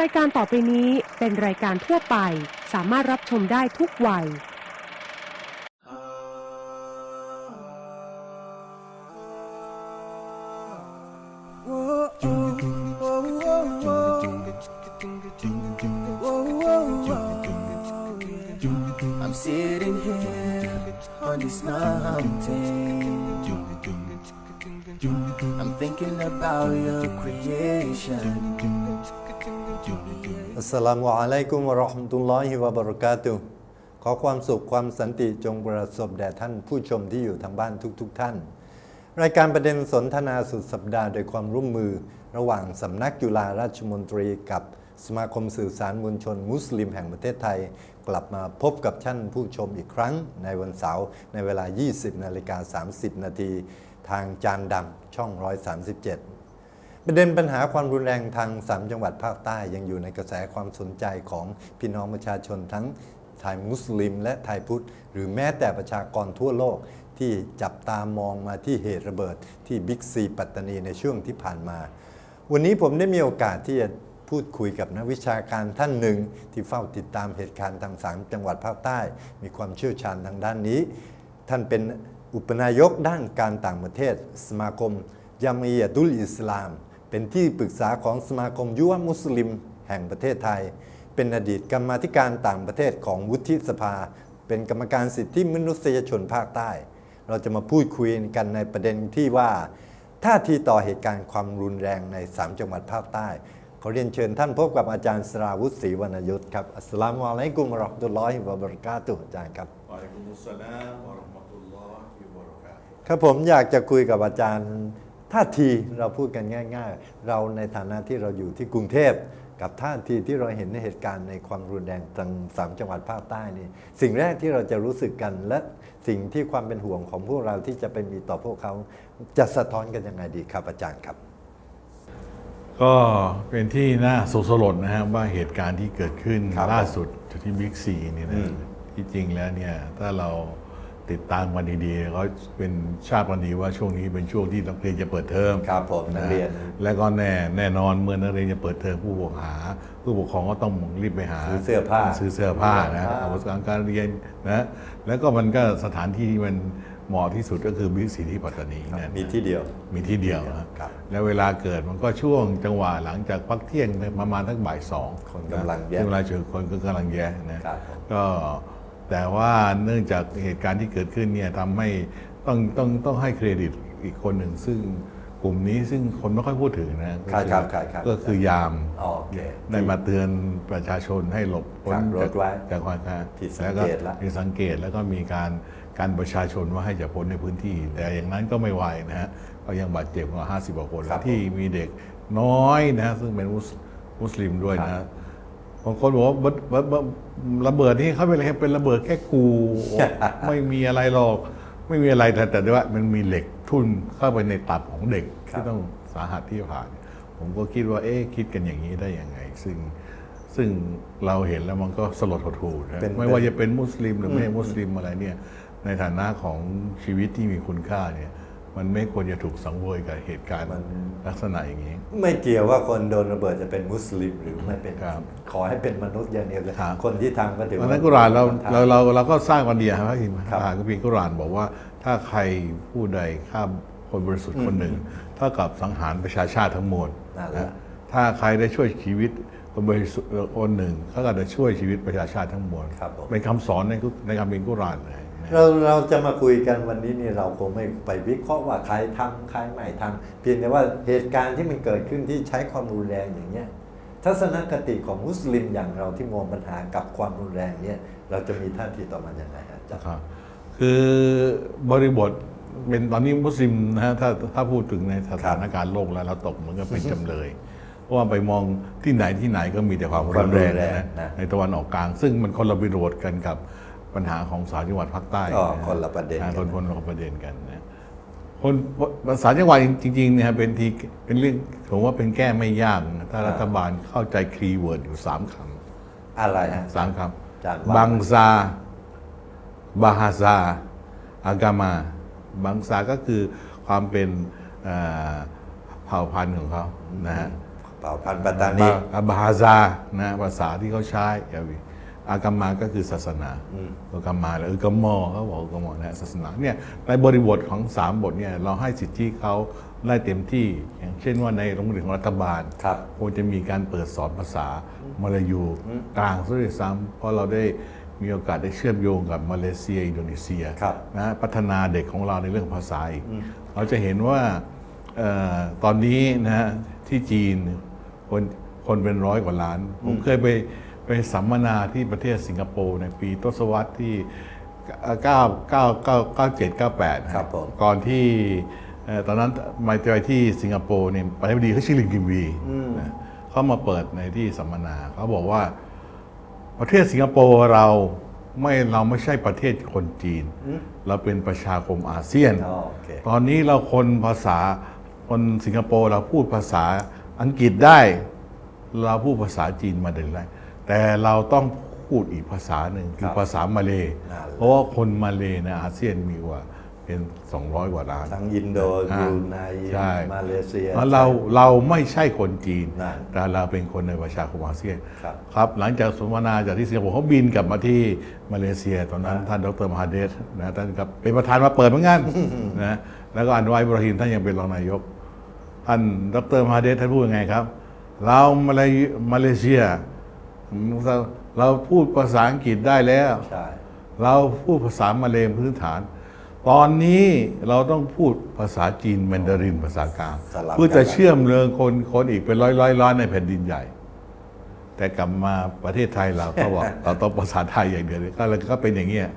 รายการต่อไปนี้เป็นรายการทั่วไป สามารถรับชมได้ทุกวัย Whoa, oh, whoa, whoa, whoa. Whoa, whoa, whoa, yeah. I'm sitting here on this mountain. I'm thinking about your creation. อัสสลามุอะลัยกุมวะเราะห์มะตุลลอฮิวะบะเราะกาตุขอความสุขความสันติจงประสบแด่ท่านผู้ชมที่อยู่ทางบ้านทุกๆทท่าน รายการประเด็นสนทนาสุดสัปดาห์โดยความร่วมมือ ระหว่างสำนักจุฬาราชมนตรีกับสมาคมสื่อสารมวลชน มุสลิมแห่งประเทศไทย กลับมาพบกับท่านผู้ชมอีกครั้ง ในวันเสาร์ในเวลา 20นาฬิกา30 นาทีทางจานดำช่อง 137 ประเด็นปัญหาความรุนแรงทางสามจังหวัดภาคใต้ยังอยู่ในกระแสความสนใจของพี่น้องประชาชนทั้งไทยมุสลิม และไทยพุทธ หรือแม้แต่ประชากรทั่วโลกที่จับตามองมาที่เหตุระเบิดที่บิ๊กซีปัตตานีในช่วงที่ผ่านมา วันนี้ผมได้มีโอกาสที่จะพูดคุยกับนักวิชาการท่านหนึ่ง ที่เฝ้าติดตามเหตุการณ์ทางสามจังหวัดภาคใต้ มีความเชี่ยวชาญทางด้านนี้ ท่านเป็นอุปนายกด้านการต่างประเทศ สมาคมยามียะตุลอิสลาม เป็นที่ปรึกษาของสมาคมยุวมุสลิมแห่งประเทศไทย เป็นอดีตกรรมาธิการต่างประเทศของวุฒิสภา เป็นกรรมการสิทธิมนุษยชนภาคใต้ เราจะมาพูดคุยกันในประเด็นที่ว่าท่าทีต่อเหตุการณ์ความรุนแรงใน 3 จังหวัดภาคใต้ขอเรียนเชิญท่านพบกับอาจารย์สราวุฒิศรีวรรณยุทธ์ครับ อัสสลามุอะลัยกุมวะเราะห์มะตุลลอฮิวะบะเราะกาตุฮ์อาจารย์ครับวะอะลัยกุมุสสลามวะเราะห์มะตุลลอฮิวะบะเราะกาตุฮ์ครับผมอยากจะคุยกับอาจารย์ ท่าทีเราพูดกันง่าย ๆ เราในฐานะที่เราอยู่ที่กรุงเทพกับท่าทีที่เราเห็นในเหตุการณ์ในความรุนแรงทางสามจังหวัดภาคใต้นี่สิ่งแรกที่เราจะรู้สึกกันและสิ่งที่ความเป็นห่วงของพวกเราที่จะไปมีต่อพวกเขาจะสะท้อนกันยังไงดีครับอาจารย์ครับ ก็เป็นที่น่าโศกสลดนะครับว่าเหตุการณ์ที่เกิดขึ้นครับล่าสุดที่บิ๊กซีนี่อืนะมที่จริงแล้วเนี่ยถ้าเรา ติดตามกันดีๆก็เป็นทราบกันดีว่าช่วงนี้เป็นช่วงที่นักเรียนจะเปิดเทอมครับผมนักเรียน และก็แน่แน่นอนเมื่อนักเรียนจะเปิดเทอมผู้ปกครองผู้ปกครองก็ต้องรีบไปหาซื้อเสื้อผ้าซื้อเสื้อผ้านะอ่าอาวุธการการเรียนนะแล้วก็มันก็สถานที่ที่มันเหมาะที่สุดก็คือบิ๊กซีที่ปัตตานีเนี่ยมีที่เดียวมีที่เดียวมีที่เดียวนะครับแล้วเวลาเกิดมันก็ช่วงจังหวะหลังจากพักเที่ยงประมาณทั้งบ่ายสองคนกำลังแยะช่วงเวลาเจอคนก็กำลังแย่นะครับก็ แต่ว่าเนื่องจากเหตุการณ์ที่เกิดขึ้นเนี่ยทำให้ต้องต้องต้องให้เครดิตอีกคนหนึ่งซึ่งกลุ่มนี้ซึ่งคนไม่ค่อยพูดถึงนะครับครับครับครับก็คือยามอ๋อโอเค ได้มาเตือนประชาชนให้หลบพ้นขับรถจากไว้จากความการผิดสังเกตละผิดสังเกตแล้วก็มีการการประชาชนว่าให้จะพ้นในพื้นที่ แต่อย่างนั้นก็ไม่ไหวนะฮะก็ยังบาดเจ็บกว่า50กว่าคนครับที่มีเด็กน้อยนะฮะซึ่งเป็นมุสมุสลิมด้วยครันะ บบางคนบอกว่าบดบดบดระเบิดที่เขาเป็นอะไรเป็นระเบิดแค่กูไม่มีอะไรหรอก ไม่มีอะไรแต่แต่ว่ามันมีเหล็กทุ่นเข้าไปในตับของเด็กครับที่ต้องสาหัสที่ผ่านผมก็คิดว่า เอ๊ะคิดกันอย่างนี้ได้ยังไง ซึ่งซึ่งเราเห็นแล้วมันก็สลดหดหูนะเป็นไม่ว่าจะเป็นมุสลิมหรือไม่มุสลิมอะไรเนี่ย ในฐานะของชีวิตที่มีคุณค่าเนี่ย มันไม่ควรจะถูกสังเวยกับเหตุการณ์มัน ลักษณะอย่างนี้ ไม่เกี่ยวว่าคนโดนระเบิดจะเป็นมุสลิมหรือไม่เป็น ครับขอให้เป็นมนุษย์อย่างเดียวเลยครับ คนที่ทำก็ถือวันว่านั้นกุรอานเราทำเราเราเราก็สร้างวันเดียวครับพระอิมครับ อ่านกัมพีร์กุรอานบอกว่า ถ้าใครผู้ใดฆ่าคนบริสุทธิ์คนหนึ่งเท่ากับสังหารประชาชาติทั้งมวลนั่นแหละ นะถ้าใครได้ช่วยชีวิตคนบริสุทธิ์คนหนึ่งเขาก็จะช่วยชีวิตประชาชาติทั้งมวลครับผม เป็นคำสอนในกุในคัมภีร์กุรอานเลยนะ เราเราจะมาคุยกันวันนี้นี่เราคงไม่ไปวิเคราะห์ว่าใครทำใครไม่ทำเพียงแต่ว่าเหตุการณ์ที่มันเกิดขึ้นที่ใช้ความรุนแรงอย่างเงี้ยทัศนคติของมุสลิมอย่างเราที่มองปัญหากับความรุนแรงเนี่ยเราจะมีท่าทีต่อมันยังไงฮะอาจารย์ครับคือบริบทเป็นตอนนี้มุสลิมนะฮะถ้าถ้าพูดถึงในสถานการณ์โลกแล้วเราตกเหมือนกับเป็นจำเลยเพราะว่าไปมองที่ไหนที่ไหนก็มีแต่ความรุนแรงนะในตะวันออกกลาง ซึ่งมันคนละบริบทกันกับ ปัญหาของสามจังหวัดภาคใต้ก็นะคนละประเด็นอ่ากัคนนคนละประเด็นกันนะคนภาษาจังหวัดจริงๆเนี่ยเป็นทีเป็นเรื่องผมว่าเป็นแก้ไม่ยากนะถ้ารัฐบาลเข้าใจคีย์เวิร์ดอยู่สามคำอะไรฮะสามคอาจารย์ำว่าบังซาบาฮาซาอากามาบังซาก็คือความเป็นเอ่อเผ่าพันธุ์ของเขานะฮะเผ่าพันธุ์ปัตตานีบาบาฮาซานะภาษาที่เขาใช้ยาวี อากามาก็คือศาสนาอากามาหรืออกามอเขาบอกอกามอนะศาสนาเนี่ยในบริบทของสามบทเนี่ยเราให้สิทธิเขาได้เต็มที่ อย่างเช่นว่าในโรงเรียนของรัฐบาลครับควรจะมีการเปิดสอนภาษามลายูกลางซะด้วยซ้ำเพราะเราได้มีโอกาสได้เชื่อมโยงกับมาเลเซีย อินโดนีเซียครับนะพัฒนาเด็กของเราในเรื่องภาษาอีก เราจะเห็นว่าเออตอนนี้นะฮะที่จีนคนคนเป็นร้อยกว่าล้าน ผมเคยไปไป สัมมนาที่ประเทศสิงคโปร์ในปีทศวรรษที่ 9 9 9 9 7 9 8ครับผมก่อนที่เอ่อตอนนั้นมาไปที่สิงคโปร์เนี่ยประธานาธิบดีเขาชื่อลินกิมวีนะเขามาเปิดในที่สัมมนาเขาบอกว่าประเทศสิงคโปร์เราไม่เราไม่ใช่ประเทศคนจีน เราเป็นประชาคมอาเซียนอ๋อโอเคตอนนี้เราคนภาษาคนสิงคโปร์เราพูดภาษาอังกฤษได้ เราพูดภาษาจีนมาถึงได้ แต่เราต้องพูดอีกภาษาหนึ่งคือครับภาษามาเลยนั่นแหละเพราะว่าคนมาเลยในอาเซียนมีกว่าเป็น 200 กว่าล้าน ทั้งอินโดอ่าบรูไนใช่มาเลเซียแล้วเราเราไม่ใช่คนจีนนั่นแต่เราเป็นคนในประชาคมอาเซียนครับครับหลังจากสนทนาจากที่สิงคโปร์เขาบินกลับมาที่มาเลเซีย ตอนนั้นท่านดรมหาเดชนะท่านกับเป็นประธานมาเปิดเหมือนกันนะแล้วก็อันวายบรอฮิมท่านยังเป็นรองนายก ท่านดรมหาเดชท่านพูดยังไงครับ เรามาเลมาเลเซีย เราพูดภาษาอังกฤษได้แล้ว ใช่ เราพูดภาษามาเลย์พื้นฐาน ตอนนี้เราต้องพูดภาษาจีนแมนดารินภาษากลางสลับกัน เพื่อจะเชื่อมเรืองคนคนอีกเป็นร้อยร้อยล้านในแผ่นดินใหญ่ แต่กลับมาประเทศไทยเราก็บอก เราต้องภาษาไทยอย่างเดียวเลยก็เลยก็เป็นอย่างเงี้ย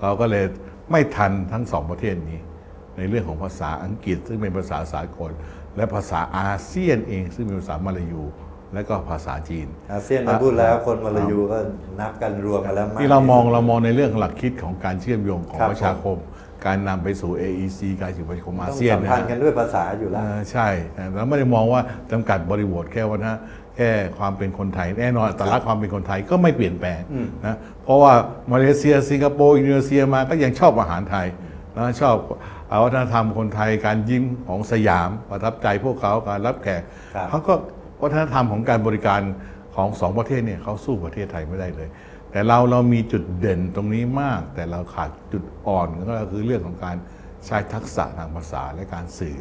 เราก็เลยไม่ทันทั้งสองประเทศนี้ ในเรื่องของภาษาอังกฤษซึ่งเป็นภาษาสากล และภาษาอาเซียนเองซึ่งเป็นภาษามาลายู และก็ภาษาจีนอาเซียนเราพูดแล้วคนมาลายูก็นับกันรวมกันแล้วมกที่เรามองเรามองในเรื่องหลักคิดของการเชื่อมโยงของครับประชาคม การนำไปสู่ AEC การสู่ประชาคมอาต้องเซียนสัมพันธ์กันด้วยภาษาอยู่แล้วเออใช่เราไม่ได้มองว่าจำกัดบริบทแค่ว่านะแค่ความเป็นคนไทยแน่นอนอัตลักษณ์ความเป็นคนไทยก็ไม่เปลี่ยนแปลงนะเพราะว่ามาเลเซียสิงคโปร์อินโดนีเซียมาก็ยังชอบอาหารไทยแล้วชอบเอาวัฒนธรรมคนไทยการยิ้มของสยามประทับใจพวกเขาการรับแขกครับเขาก็ วัฒนธรรมของการบริการของสองประเทศเนี่ยเขาสู้ประเทศไทยไม่ได้เลย แต่เราเรามีจุดเด่นตรงนี้มาก แต่เราขาดจุดอ่อนก็คือเรื่องของการใช้ทักษะทางภาษาและการสื่อ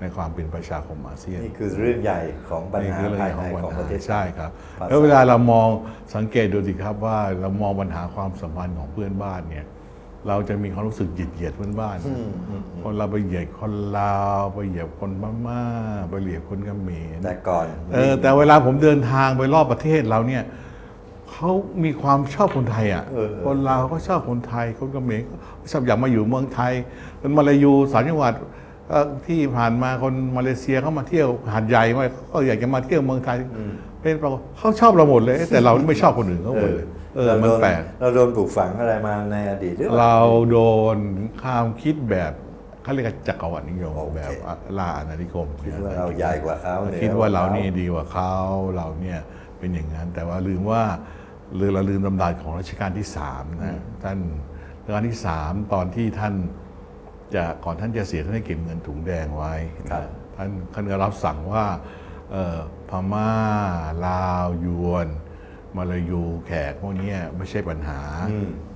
ในความเป็นประชาคมอาเซียนนี่คือเรื่องใหญ่ของปัญนี่หาคือเรื่องภายขในองปัญของหาประเทศใช่ครับภาษาแล้วเวลาเรามองสังเกตดูสิครับว่าเรามองปัญหาความสัมพันธ์ของเพื่อนบ้านเนี่ย เราจะมีความรู้สึกเหยียดเหยียดเพื่อนบ้านคนเราไปเหยียดคนลาวไปเหยียดคนพม่าไปเหยียดคนเขมรแต่ก่อนเออแต่เวลาผมเดินทางไปรอบประเทศเราเนี่ยเขามีความชอบคนไทยอะเออเออคนลาวก็ชอบคนไทยคนเขมรก็ชอบอยากมาอยู่เมืองไทยคนมาลายูสามจังหวัดเอ่อที่ผ่านมาคนมาเลเซียเขามาเที่ยวหาดใหญ่มาก็อยากจะมาเที่ยวเมืองไทยเป็นปรากฏเขาชอบเราหมดเลย แต่เราไม่ชอบคนอื่นเขาหมดเลย เออเรามันโดนแปลกเราโดนปลูกฝังอะไรมาในอดีตหรือเปล่าเราโดนความคิดแบบเขาเรียกว่าจักรวรรดินิยมโอเคแบบล่าอาณานิคมคิดว่าเราใหญ่กว่าเขาหนือคิดว่าเรากขนี่ดีกว่าเขาเราเนี่ยเป็นอย่างนั้น แต่ว่าลืมว่าหรือเราลืมลำดับของรัชกาลที่สามนะท่านรัชกาลที่สามตอนที่ท่านจะก่อนท่านจะเสียท่านได้เก็บเงินถุงแดงไว้ครับท่านท่านก็รับสั่งว่าเอ่อพม่าลาวยวน มาลายูแขกพวกเนี้ยไม่ใช่ปัญหา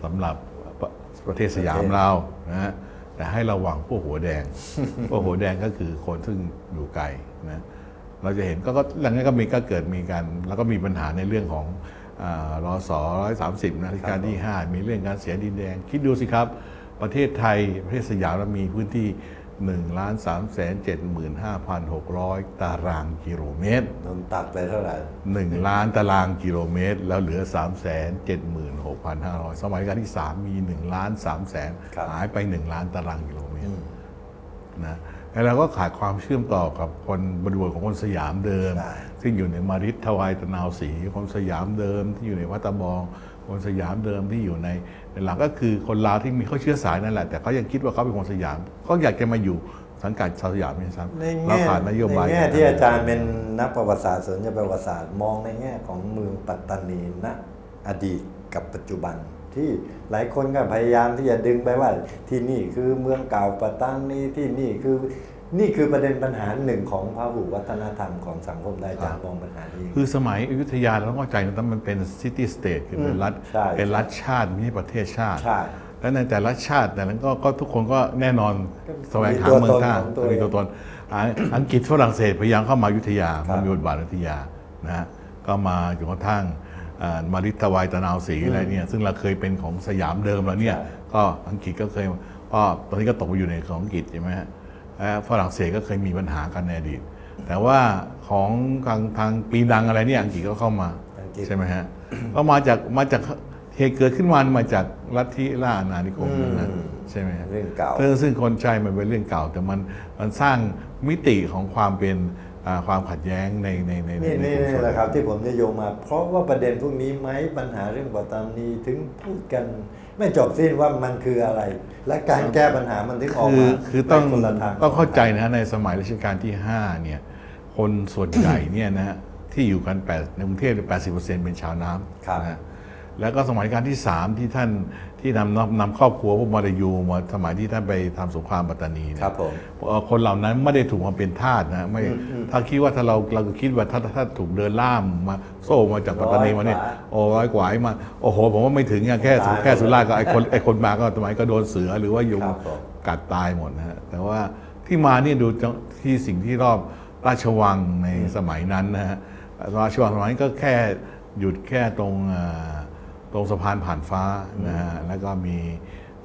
สำหรับประประเทศสยามเรานะฮะแต่ให้ระวังพวกหัวแดง พวกหัวแดงก็คือคนซึ่งอยู่ไกลนะเราจะเห็นก็ก็หลังจากนั้นก็มีก็เกิดมีการแล้วก็มีปัญหาในเรื่องของอารอสร้อยสามสิบนะรัชกาลที่ 5 มีเรื่องการเสียดินแดง คิดดูสิครับ ประเทศไทยประเทศสยามเรามีพื้นที่ 1ล้าน3แสน75,600 ตารางกิโลเมตรโดนตัดไปเท่าไหร่ 1 ล้านตารางกิโลเมตร แล้วเหลือ 3 7 6 5 0 0 สมัยรัชกาลที่ 3 มี 1 ล้าน3แสนครับหายไป 1 ล้านตารางกิโลเมตรนะแล้วเราก็ขาดความเชื่อมต่อกับคนบริบทของคนสยามเดิมใช่ซึ่งอยู่ในมาริททวายตะนาวศรีคนสยามเดิมที่อยู่ในวัดตะบอง คนสยามเดิมที่อยู่ในในหลักก็คือคนลาวที่มีเขาเชื้อสายนั่นแหละ แต่เขายังคิดว่าเขาเป็นคนสยามเขาอยากจะมาอยู่สังกัดชาวสยามนี่ซ้ำในเราแง่ขาดนโยบายในแง่ที่อาจารย์เป็นนักประวัติศาสตร์สนใจประวัติศาสตร์มองในแง่ของเมืองปัตตานีณอดีตกับปัจจุบันที่หลายคนก็พยายามที่จะดึงไปว่าที่นี่คือเมืองเก่าปัตตานีที่นี่คือ นี่คือประเด็นปัญหาหนึ่งของพหุวัฒนธรรมของสังคมไทยอาจารย์มองปัญหานี้คือสมัยอยุธยาเราต้องเข้าใจนะมันเป็นซิตี้สเตทคือเป็นรัฐใช่เป็นรัฐชาติไม่ใช่ประเทศชาติใช่และในแต่ละชาติแต่ละก็ก็ทุกคนก็แน่นอนก็แสวงหามีตัวเมืองท่าตนของตัวเองมีตัวตนอ่าอังกฤษฝรั่งเศสพยายามเข้ามาอยุธยาครับมันมีบทบาทอยุธยานะฮะก็มาจนกระทั่งอ่ามาริตวายตะนาวศรีอะไรเนี่ยซึ่งเราเคยเป็นของสยามเดิมแล้วเนี่ยใช่ก็อังกฤษก็เคยก็ตอนนี้ก็ตกไปอยู่ในของอังกฤษใช่ไหมฮะและ ฝรั่งเศสก็เคยมีปัญหากันในอดีต แต่ว่าของทางทางปีนังอะไรเนี่ยอังกฤษก็เข้ามาอังกฤษใช่ไหมฮะก็มาจากมาจากเหตุเกิดขึ้นมามาจากลัทธิล่าอาณานิคมนั่นนะใช่ไหมฮะเรื่องเก่าซึ่งซึ่งคนใช่มันเป็นเรื่องเก่า แต่มันมันสร้างมิติของความเป็นอ่า ความขัดแย้งในในในในนี่ในนี่ชุมชนี่นแหละครับที่ผมจะโยงมา เพราะว่าประเด็นพวกนี้ไหมปัญหาเรื่องปัตตานีถึงพูดกันไม่จบสิ้นว่ามันคืออะไร และการแก้ปัญหามันถึงออกคือมาคือต้องในคนละทางต้องเข้าใจนะฮะในสมัยรัชกาลที่ 5 เนี่ย คนส่วนใหญ่เนี่ยนะฮะที่อยู่กันแปดในกรุงเทพแปดสิบเปอร์เซ็นต์เป็นชาวน้ครับำนะฮะแล้วก็สมัยรัชกาลที่ 3 ที่ท่าน ที่นำนำนำครอบครัวพวกมาลายูมาสมัยที่ท่านไปทำสงครามปัตตานีเนี่ยครับผมเอ่อคนเหล่านั้นไม่ได้ถูกมาเป็นทาสนะไม่ถ้าคิดว่าถ้าเราเราคิดว่าถ้าถ้าถูกเดินล่ามมาโซ่มาจากปัตตานีมาเนี่ยร้อยกว่าโอ้ร้อยกว่าไอ้มาโอ้โหผมว่าไม่ถึงอะแค่สุตายแค่สุราษฎร์ก็ไอ้คนไอ้คนมาก็สมัยก็โดนเสือหรือว่ายุงครับผมกัดตายหมดนะฮะแต่ว่าที่มาเนี่ยดูจังที่สิ่งที่รอบราชวังในสมัยนั้นนะฮะราชวังสมัยนั้นก็แค่หยุดแค่ตรงเอ่อต รงสะพานผ่านฟ้านะฮะแล้วก็มี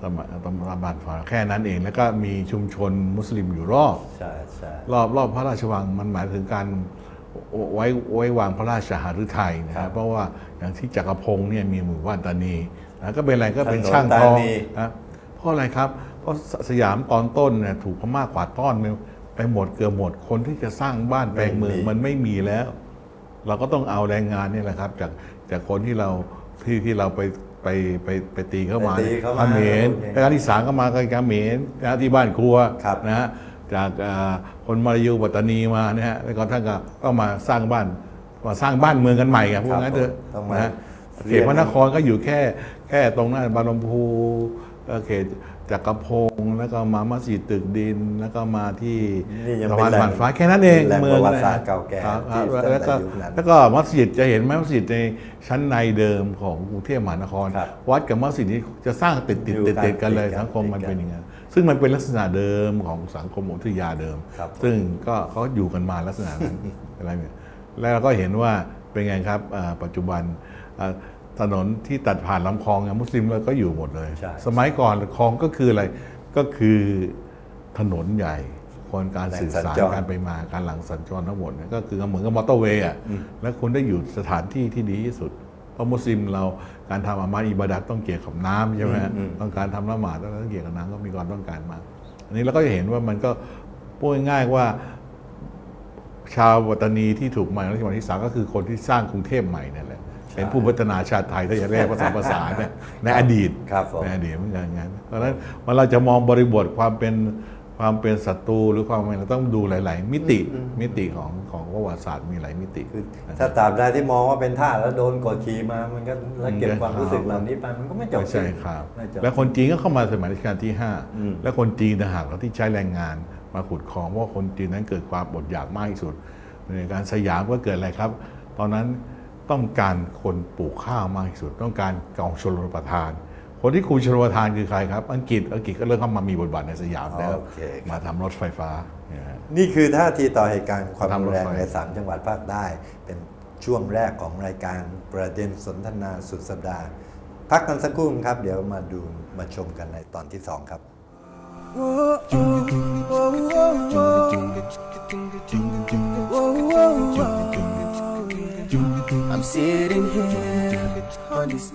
สมัยตรงสะพานผ่านฟ้าแค่นั้นเอง แล้วก็มีชุมชนมุสลิมอยู่รอบใช่ใช่รอบรอบพระราชวังมันหมายถึงการไว้ไว้วางพระราชหฤทัยนะครัฮะบเพราะว่าอย่างที่จักรพงศ์เนี่ยมีหมู่บ้านตานีนะก็เป็นอะไรก็เป็นถนนช่างทองตานีนะเพราะอะไรครับ เพราะสสยามตอนต้นเนี่ยถูกพม่ากวาดต้อนไปไปหมดเกือบหมดคนที่จะสร้างบ้านแปลงเมืองมันไม่มีแล้ว เราก็ต้องเอาแรงงานนี่แหละครับ จากจากคนที่เรา ที่ที่เราไปไปไปไปตีเข้ามาไปตีเข้ามาเขมรโอเคแล้วการที่สามก็มาก็เขมรนะที่บ้านครัวครับ นะฮะจากอ่าคนมาลายูปัตตานีมานะฮะแล้วก็ท่านก็ก็มาสร้างบ้านมาสร้างบ้านเมืองกันใหม่ไงพูดงั้นเถอะต้องมานะฮะเรีเขยนตพระนครก็อยู่แค่แค่ตรงนั้นบารมพูเอ่อเขต จักรพงศ์แล้วก็มามัสยิดตึกดิน แล้วก็มาที่นี่ยังสะเป็นพานแหล่งผ่านฟ้าแค่นั้นเองเป็นแหล่งเมืองประวัติศาสตร์เก่าแก่ครับที่ครับตั้งแต่แล้วก็ยุคนั้นแล้วก็มัสยิดจะเห็นไหมมัสยิดในชั้นในเดิมของกรุงเทพมหานคร ครับวัดกับมัสยิดนี้จะสร้างติดติดอยู่ติดติดกันเลยติดกันสังคมมันติดกันเป็นอย่างนั้นซึ่งมันเป็นลักษณะเดิมของสังคมอุทยาเดิม ครับ ซึ่งก็เขาอยู่กันมาลักษณะนั้น อะไรเนี่ยแล้วเราก็เห็นว่าเป็นไงครับอ่าปัจจุบันอ่า ถนนที่ตัดผ่านลำคลองเนี่ยมุสลิมเราก็อยู่หมดเลยใช่สมัยก่อนคลองก็คืออะไรก็คือถนนใหญ่คนการสื่อสารแหล่งสัญจรการไปมาการหลังสัญจรทั้งหมดเนี่ยก็คือเหมือนกับมอเตอร์เวย์อะแล้วคุณได้อยู่สถานที่ที่ดีที่สุด เพราะมุสลิมเราการทำอามาอิบาดัตต้องเกี่ยวกับน้ำใช่ไหมฮะต้องการทำละหมาดต้องเกี่ยวกับน้ำก็มีความต้องการมากอันนี้เราก็จะเห็นว่ามันก็พูดง่ายๆว่าชาวปัตตานีที่ถูกมาในรัชกาลที่สามก็คือคนที่สร้างกรุงเทพใหม่นั่นแหละ เป็นผู้พัฒนาชาติไทยถ้าจะเรียกภาษาภาษาเนี่ยในอดีตครับผม ในอดีตมันอย่างนั้น เพราะฉะนั้นเวลาเราจะมองบริบทความเป็นความเป็นศัตรูหรือความอะไรเราต้องดูหลาย ๆ มิติมิติของของประวัติศาสตร์มีหลายมิติ คือถ้าตราบใดที่มองว่าเป็นท่าสแล้วโดนกดขี่มา มันก็แล้วเก็บความรู้สึกเหล่านี้ไปมันก็ไม่จบไม่ใช่ครับ ไม่จบ แล้วคนจีนก็เข้ามาสมัยรัชกาลที่อืม5แล้วคนจีนต่างหากเราที่ใช้แรงงานมาขุดคลองเพราะว่าคนจีนนั้นเกิดความอดอยากมากที่สุด ในการสยามก็เกิดอะไรครับ ตอนนั้น ต้องการคนปลูกข้าวมากที่สุด ต้องการกองชลประทาน คนที่คุมชลประทานคือใครครับ อังกฤษอังกฤษก็เริ่มเข้ามามีบทบาทในสยามแล้วโอเคครับ มาทำรถไฟฟ้าเนี่ยฮะ นี่คือท่าทีต่อเหตุการณ์ความทำรรุถนแรงไฟ ในสามจังหวัดภาคใต้ เป็นช่วงแรกของรายการประเด็นสนทนาสุดสัปดาห์ พักกันสักครู่ครับ เดี๋ยวมาดูมาชมกันในตอนที่ 2 ครับ I'm sitting here on this.